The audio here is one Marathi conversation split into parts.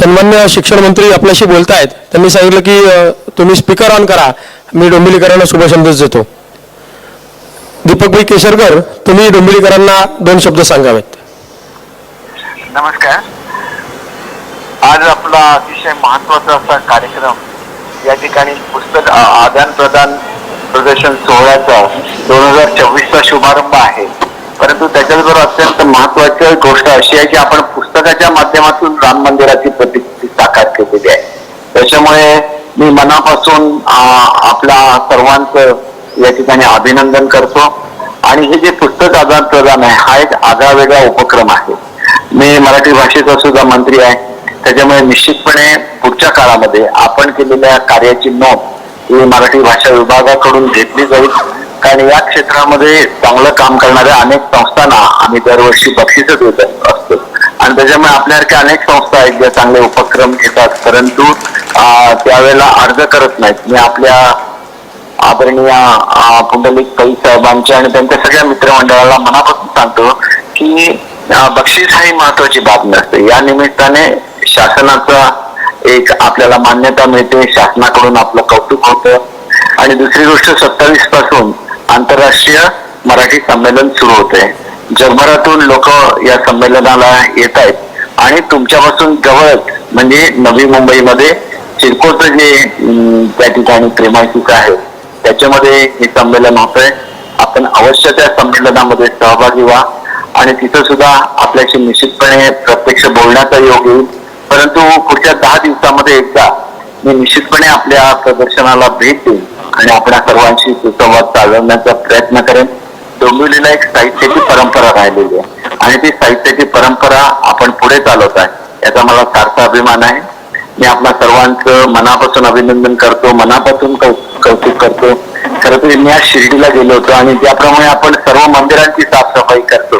सन्मान्य शिक्षण मंत्री आपल्याशी बोलतायत त्यांनी सांगितलं की तुम्ही स्पीकर ऑन करा. मी डोंबिवलीकरांना शुभसंदेश देतो. दीपकभाई केशरकर तुम्ही डोंबिवलीकरांना दोन शब्द सांगावेत. नमस्कार. आज आपला अतिशय महत्त्वाचा असा कार्यक्रम या ठिकाणी पुस्तक आदान प्रदान प्रदर्शन सोहळ्याचा दोन हजार चोवीसचा शुभारंभ आहे. त्याच्याबरोबर अत्यंत महत्वाची गोष्ट अशी आहे की आपण पुस्तकाच्या माध्यमातून राम मंदिराची प्रतिकृती साकार केलेली आहे. त्याच्यामुळे मी मनापासून आपला आपल्या सर्वांचं या ठिकाणी अभिनंदन करतो. आणि हे जे पुस्तक आदान प्रदान आहे हा एक आगळा वेगळा उपक्रम आहे. मी मराठी भाषेचा सुद्धा मंत्री आहे. त्याच्यामुळे निश्चितपणे पुढच्या काळामध्ये आपण केलेल्या कार्याची नोंद ही मराठी भाषा विभागाकडून घेतली जाईल. कारण या क्षेत्रामध्ये चांगलं काम करणाऱ्या अनेक संस्थांना आम्ही दरवर्षी बक्षिसं देत असतो. आणि त्याच्यामुळे आपल्यासारख्या अनेक संस्था आहेत ज्या चांगले उपक्रम घेतात. परंतु त्यावेळेला अर्ज करत नाहीत. मी आपल्या आदरणीय पुंडलिक पै साहेबांच्या आणि त्यांच्या सगळ्या मित्रमंडळाला मनापासून सांगतो की बक्षीस ही महत्वाची बाब नसते. या निमित्ताने शासनाचा एक आपल्याला मान्यता मिळते. शासनाकडून आपलं कौतुक होतं. आणि दुसरी गोष्ट सत्तावीसपासून आंतरराष्ट्रीय मराठी संमेलन सुरू होते. जगभरातून लोक या संमेलनाला येत आहेत. आणि तुमच्यापासून जवळच म्हणजे नवी मुंबईमध्ये चिरकोचं जे त्या ठिकाणी प्रेमायसिक आहे. त्याच्यामध्ये हे संमेलन होत आहे आपण अवश्य त्या संमेलनामध्ये सहभागी व्हा. आणि तिथं सुद्धा आपल्याशी निश्चितपणे प्रत्यक्ष बोलण्याचा योग येईल. परंतु पुढच्या दहा दिवसामध्ये एकदा मी निश्चितपणे आपल्या प्रदर्शनाला भेट देईन. आणि आपल्या सर्वांशी सुसंवाद चालवण्याचा प्रयत्न करेन. डोंबिवलीला एक साहित्याची परंपरा राहिलेली आहे. आणि ती साहित्याची परंपरा आपण पुढे चालवत आहे. याचा मला सारखा अभिमान आहे. मी आपल्या सर्वांचं मनापासून अभिनंदन करतो मनापासून कौ- कौतुक करतो. खरं तर मी आज शिर्डीला गेलो होतो आणि ज्याप्रमाणे आपण सर्व मंदिरांची साफसफाई करतो.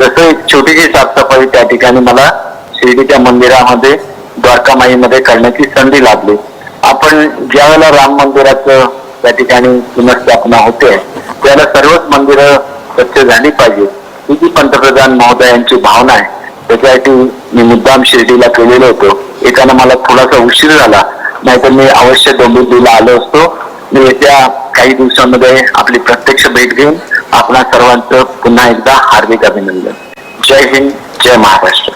जसं एक छोटीशी साफसफाई त्या ठिकाणी मला शिर्डीच्या मंदिरामध्ये द्वारकामाईमध्ये करण्याची संधी लाभली. आपण ज्या वेळेला राम मंदिराचं त्या ठिकाणी पुनर्स्थापना होते. त्याला सर्वच मंदिरं स्वच्छ झाली पाहिजे ही जी पंतप्रधान महोदयांची भावना आहे त्याच्यासाठी मी मुद्दाम शिर्डीला केलेलो होतो. एकानं मला थोडासा उशीर झाला नाहीतर मी अवश्य डोंबिवलीला आलो असतो. मी येत्या काही दिवसांमध्ये आपली प्रत्यक्ष भेट घेऊन आपणा सर्वांचं पुन्हा एकदा हार्दिक अभिनंदन. जय हिंद जय महाराष्ट्र.